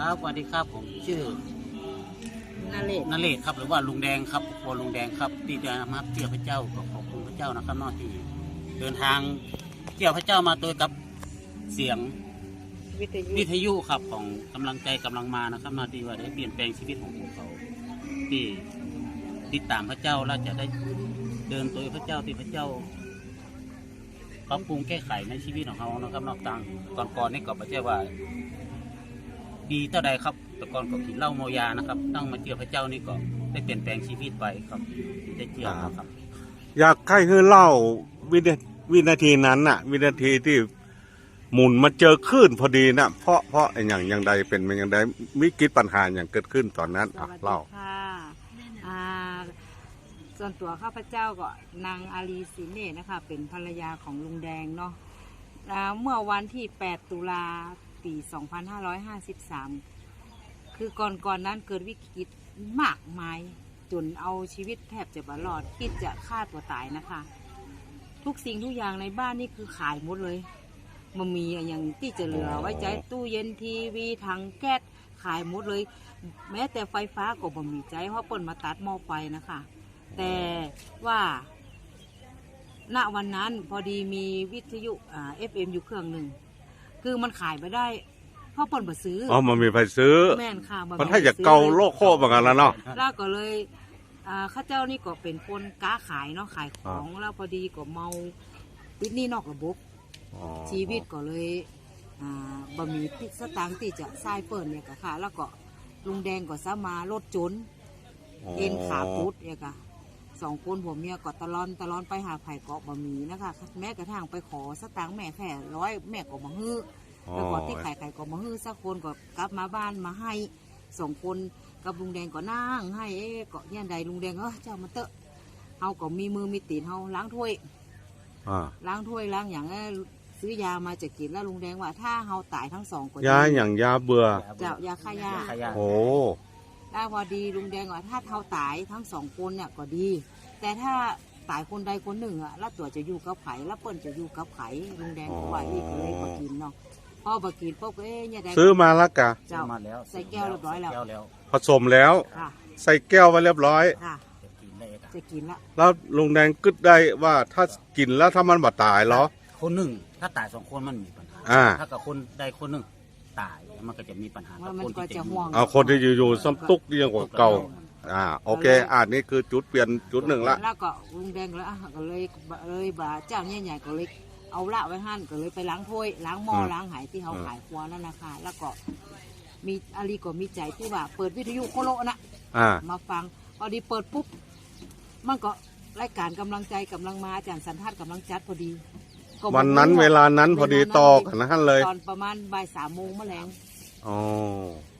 ครับสวัสดีครับผมชื่อนาเลศนเรศครับ หรือว่าลุงแดงครับครัวลุงแดงครับที่เดินมาเที่ยวพระเจ้าก็ขอบคุณพระเจ้านะครับเนอกที่เดินทางเที่ยวพระเจ้ามาโดยกับเสียงวิทยุวิทยุครับของกำลังใจกำลังมานะครับเนอกที่ว่าได้เปลี่ยนแปลงชีวิตของพวกเขา ที่ติดตามพระเจ้าแล้วจะได้เดินตัวพระเจ้าที่พระเจ้าปรับปรุงแก้ไขในชีวิตของเขานะครับนอกต่างก่อนๆนี่ก็ไม่ใช่ว่า ดีเท่าใดครับแต่ก่อนก็กินเหล้าเมายานะครับตั้งมาเจอพระเจ้านี่ก็ได้เปลี่ยนแปลงชีวิตไปครับได้เจอครับ อยากให้คือเล่าวินาวินาทีนั้นน่ะ วินาทีที่หมุนมาเจอคลื่นพอดีนะเพราะเพราะอย่างอย่างใดเป็นมันอย่างใดวิกฤตปัญหาอย่างเกิดขึ้นตอนนั้นสอะวัสดีเล่าค่ะอ่าส่วนตัวข้าพเจ้าก็นางอาลีสินเนตนะคะ เป็นภรรยาของลุงแดงเนาะอ่าเมื่อวันที่ 8 ตุลา ปี 2553 คือก่อนก่อนๆนั้นเกิดวิกฤตมากมาย จนเอาชีวิตแทบจะบรอดคิดจะฆ่าตัวตายนะคะ ทุกสิ่งทุกอย่างในบ้านนี่คือขายหมดเลยมันมีอย่างที่จะเหลือไว้ใจตู้เย็นทีวีถังแก๊สขายหมดเลย แม้แต่ไฟฟ้าก็บ่มีใจเพราะเปิ่นมาตัดหม้อไฟนะคะ แต่ว่าณวันนั้นพอดีมีวิทยุเอ่า FM อยู่เครื่องหนึ่ง คือมันขายไปได้เพราะเปิ่นบ่ซื้ออ๋อมันมีไฟซื้อ แม่นค่ะบ่มันถ้าอยากเกาโลกโคบเหมือนกันแล้วเนาะ แล้วก็เลยอ่าข้าเจ้านี่ก็เป็นคนค้าขายเนาะขายของแล้วพอดีก็เมาติดหนี่นอกระบบอ๋อชีวิตก็เลยอ่าบ่มีติดสตางค์ที่จะใช้เปิ่นเนี่ยก็ค่ะ แล้วก็ลุงแดงก็สามารถลดจน เอ็นขาปุดเนี่ยค่ะ สองคนผมเนี่ยก็ตะลอนตะลอนไปหาไผ่เกาะบะหมี่นะคะ แม้กระทั่งไปขอสตางค์แม่แค่ร้อยแม่ก็มาฮื้ออ๋อแล้วก็ที่ไข่ไข่ก็มาฮื้อสักคนก็กลับมาบ้านมาให้สองคนกับลุงแดงก็นั่งให้เอ๊ะเกาะเนี่ยใดลุงแดงเออเจ้ามาเตอะเฮาก็มีมือมีตีนเฮาล้างถ้วยอ่าล้างถ้วยล้างอย่างเอ้ยซื้อยามาจะกินแล้วลุงแดงว่าถ้าเฮาตายทั้งสองก็ดียาอย่างยาเบื่อเจ้ายาฆ่าหญ้าขยะโอ้ แล้วพอดีลุงแดงว่าถ้าเท่าตายทั้งสองคนเนี่ยก็ดี แต่ถ้าตายคนใดคนหนึ่งอะแล้วตัวจะอยู่กับไผ่แล้วเปิ้นจะอยู่กับไผ่ลุงแดงก็ว่าอีกก็เลยมากินเนาะพอมากินปุ๊บเอ๊ะเนี่ยแดงซื้อมาแล้วกะเจ้ามาแล้วใส่แก้วเรียบร้อยแล้วใส่ก้วแล้วผสมแล้ว ค่ะใส่แก้วไว้เรียบร้อย ค่ะจะกินได้ครับจะกินละแล้วลุงแดงกึดได้ว่าถ้ากินแล้วถ้ามันบาตายเหรอคนหนึ่งถ้าตายสองคนมันมีปัญหาอ่า ถ้ากับคนใดคนหนึ่ง ตายมันก็จะมีปัญหาว่ากับมันคนก็ที่จะจะอห่วยู่งเอาคนที่อยู่ๆซ้ำตุกยังกว่าเก่า อ่า โอเค อ่านี่คือจุดเปลี่ยนจุดหนึ่งละ แล้วก็ลุงแดงแล้วอะก็เลยเลยบ่าเจ้าเนี่ยใหญ่ก็เลยเอาละไว้หั่นก็เลยไปล้างถ้วยล้างหม้ออืมล้างไหายที่เขาอืมขายครัวนั่นนะคะ แล้วก็มีอาลีก็มีใจที่ว่า เปิดวิทยุโคโลนะอ่า มาฟังพอดีเปิดปุ๊บมันก็รายการกำลังใจกำลังมาอาจารย์สันทัดกำลังจัดพอดี ก็บอกวันนั้นเวลานั้นพอดีต่อกันนะท่านเลย ตอนประมาณบ่ายสามโมงมะแรงอ๋อ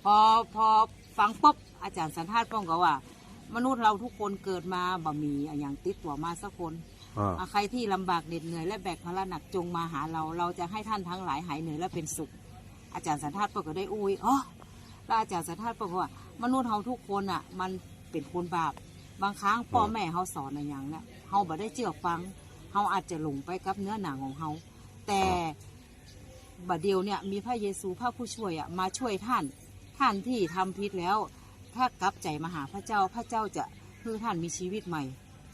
พอพอฟังปุ๊บอาจารย์สันทัดป้องก็ว่า มนุษย์เราทุกคนเกิดมาบ่มีอะอย่างติดตัวมาสักคนอ่า อะใครที่ลำบากเหน็ดเหนื่อยและแบกภาระหนักจงมาหาเรา เราจะให้ท่านทั้งหลายหายเหนื่อยและเป็นสุข อาจารย์สันทัดป้องก็ได้อุ้ยอ๋อแล้วอาจารย์สันทัดป้องก็ว่ามนุษย์เราทุกคนอะ มันเป็นคนบาปบางครั้งพ่อแม่เขาสอนอะไรอย่างเนี้ยเขาบ่ได้เชื่อฟัง เขาอาจจะหลงไปกับเนื้อหนังของเขาแต่บัดเดียวเนี่ยมีพระเยซูพระผู้ช่วยอะมาช่วยท่าน ท่านที่ทำผิดแล้ว ถ้ากลับใจมาหาพระเจ้าพระเจ้าจะคือท่านมีชีวิตใหม่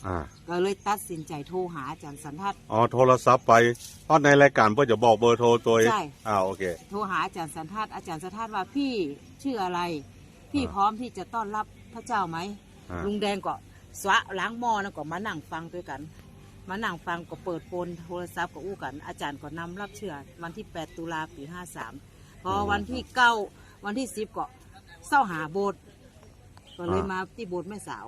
อ่าก็เลยตัดสินใจโทรหาอาจารย์สันทัดอ๋อโทรศัพท์ไปเพราะในรายการเพื่อจะบอกเบอร์โทรตัวเองใช่อ่าโอเคโทรหาอาจารย์สันทัดอาจารย์สันทัดว่าพี่ชื่ออะไร พี่อ่าพร้อมที่จะต้อนรับพระเจ้าไหมอ่าลุงแดงก็สวะล้างหม้อนะก็มานั่งฟังด้วยกัน มานั่งฟังก็เปิดโฟนโทรศัพท์ก็อู้กัน อาจารย์ก็นำรับเชื่อวันที่ 8 ตุลาปี 53 พอวันที่ 9 วันที่ 10 ก็เศร้าหาโบสถ์ก็เลยมาที่โบสถ์แม่สาว